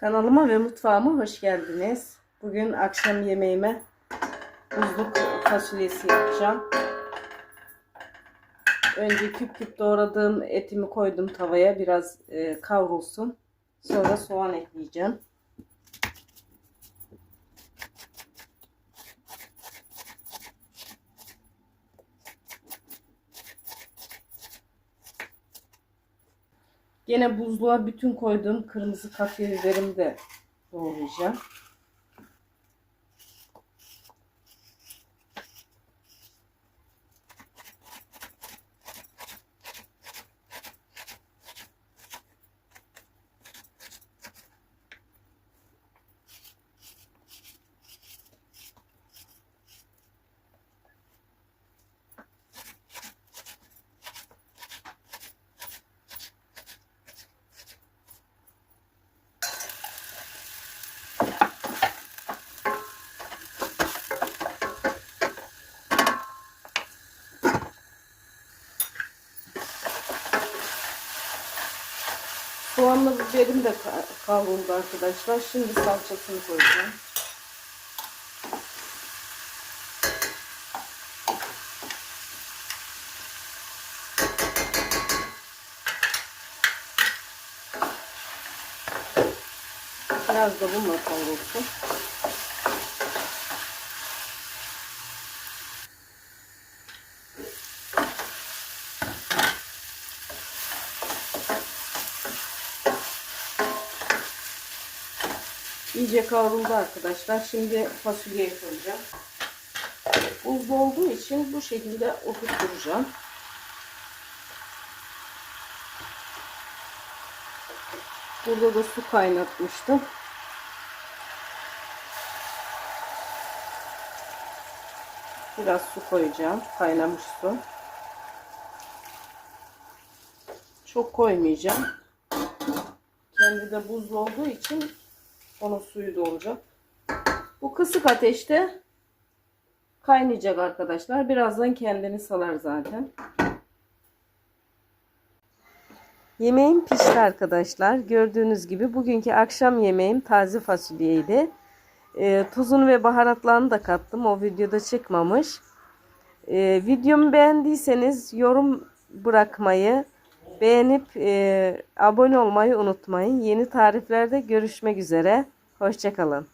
Kanalıma ve mutfağıma hoş geldiniz. Bugün akşam yemeğime buzluk fasulyesi yapacağım. Önce küp küp doğradığım etimi koydum tavaya biraz e, kavrulsun. Sonra soğan ekleyeceğim. Yine buzluğa bütün koyduğum kırmızı kapya biberimi de doğrayacağım. Soğanla biberim de ka- kavruldu arkadaşlar. Şimdi salçasını koyacağım. Biraz da bununla kavrulsun. İyice kavruldu arkadaşlar. Şimdi fasulyeyi koyacağım. Buzlu olduğu için bu şekilde oturtturacağım. Burada da su kaynatmıştım. Biraz su koyacağım. Kaynamış su. Çok koymayacağım. Kendi de buzlu olduğu için onun suyu da olacak. Bu kısık ateşte kaynayacak arkadaşlar. Birazdan kendini salar zaten. Yemeğim pişti arkadaşlar. Gördüğünüz gibi bugünkü akşam yemeğim taze fasulyeydi. E, tuzunu ve baharatlarını da kattım. O videoda çıkmamış. E, videomu beğendiyseniz yorum bırakmayı, beğenip e, abone olmayı unutmayın. Yeni tariflerde görüşmek üzere. Hoşçakalın.